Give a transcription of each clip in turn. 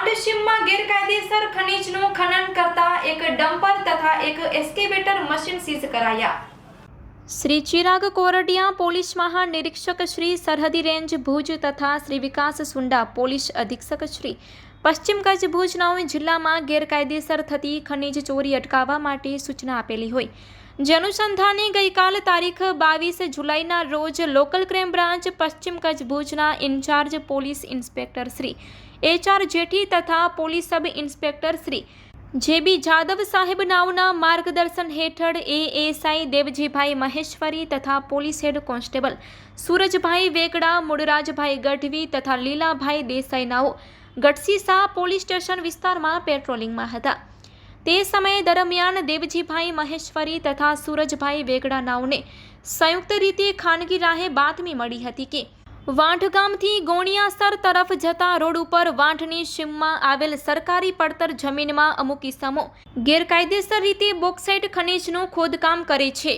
ખાંડશીમમાં ગેરકાયદેસર ખનીજનું ખનન કરતા એક ડમ્પર તથા એક એસ્કેવેટર મશીન સીઝ કરાયા. શ્રી ચિરાગ કોરડિયા પોલીસ મહાનિરીક્ષક શ્રી સરહદી રેન્જ ભુજ તથા શ્રી વિકાસ સુંડા પોલીસ અધિક્ષક શ્રી પશ્ચિમ કચ્છ ભુજ નાઓએ જિલ્લામાં ગેરકાયદેસર થતી ખનીજ ચોરી અટકાવવા માટે સૂચના આપેલી હોય. જે ગઈકાલ તારીખ બાવીસ જુલાઈના રોજ લોકલ ક્રાઇમ બ્રાન્ચ પશ્ચિમ કચ્છ ભુજના incharge police inspector Shri H R Jethi તથા પોલીસ સબ ઇન્સ્પેક્ટર શ્રી જે બી જાદવ સાહેબ નાવના માર્ગદર્શન હેઠળ એએસઆઈ દેવજીભાઈ મહેશ્વરી તથા police head constable Surajbhai Vekda, Mudrajbhai Gadhvi તથા લીલાભાઈ દેસાઈ નાઓ ગઢસીસા પોલીસ સ્ટેશન વિસ્તારમાં પેટ્રોલિંગમાં હતા. તે સમયે દરમિયાન દેવજીભાઈ મહેશ્વરી તથા સૂરજભાઈ વેગડા નાવને સંયુક્ત રીતે ખાનગી રાહે બાતમી મળી હતી કે વાંઢ ગામથી ગોણિયાસર તરફ જતા રોડ ઉપર વાંઢની સીમમાં આવેલ સરકારી પડતર જમીનમાં અમુક ઇસમો ગેરકાયદેસર રીતે બોક્સાઇટ ખનીજનું ખોદકામ કરે છે.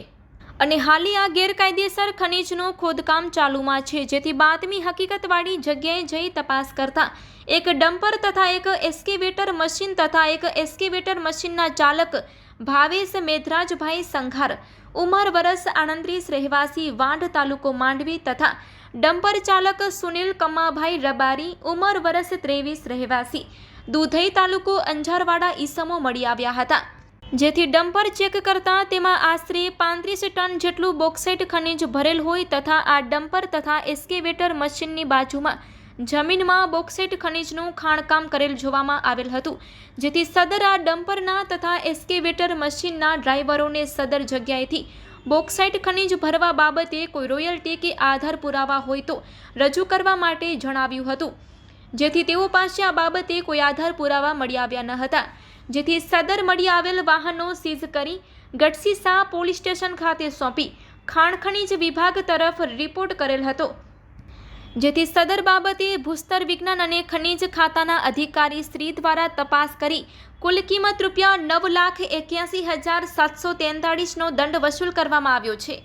અને હાલી આ ગેરકાયદેસર ખનીજનું ખોદકામ ચાલુમાં છે. જેથી બાતમી હકીકતવાળી જગ્યાએ જઈ તપાસ કરતા એક ડમ્પર તથા એક એસ્કેવેટર મશીન તથા એક એસ્કેવેટર મશીનના ચાલક ભાવેશ મેધરાજભાઈ સંઘાર, ઉમર વરસ આણંદ્રીસ રહેવાસી વાંઢ તાલુકો માંડવી તથા ડમ્પર ચાલક સુનિલ કમાભાઈ રબારી ઉંમર વરસ ત્રેવીસ રહેવાસી. દુધઈ તાલુકો અંજારવાડા ઈસમો મળી આવ્યા હતા. જેથી ડમ્પર ચેક કરતા તેમાં આશરે પાંત્રીસ ટન જેટલું બોક્સાઇટ ખનિજ ભરેલ હોય તથા આ ડમ્પર તથા એસ્કેવેટર મશીનની બાજુમાં જમીનમાં બોક્સાઇટ ખનિજનું ખાણકામ કરેલ જોવામાં આવેલ હતું. જેથી સદર આ ડમ્પરના તથા એસ્કેવેટર મશીનના ડ્રાઈવરોને સદર જગ્યાએથી બોક્સાઇટ ખનિજ ભરવા બાબતે કોઈ રોયલ્ટી કે આધાર પુરાવા હોય તો રજૂ કરવા માટે જણાવ્યું હતું. જેથી તેઓ પાસે આ બાબતે કોઈ આધાર પુરાવા મળી આવ્યા ન હતા. જેથી સદર મળી આવેલ વાહનો સીઝ કરી ગટસીસા પોલીસ સ્ટેશન ખાતે સોંપી ખાણ ખનિજ વિભાગ તરફ રિપોર્ટ કરેલ હતો. જેથી સદર બાબતે ભૂસ્તર વિજ્ઞાન અને ખનિજ ખાતાના અધિકારી શ્રી દ્વારા તપાસ કરી કુલ કિંમત રૂપિયા નવ લાખ એક્યાસી હજાર સાતસો તેતાળીસનો દંડ વસૂલ કરવામાં આવ્યો છે.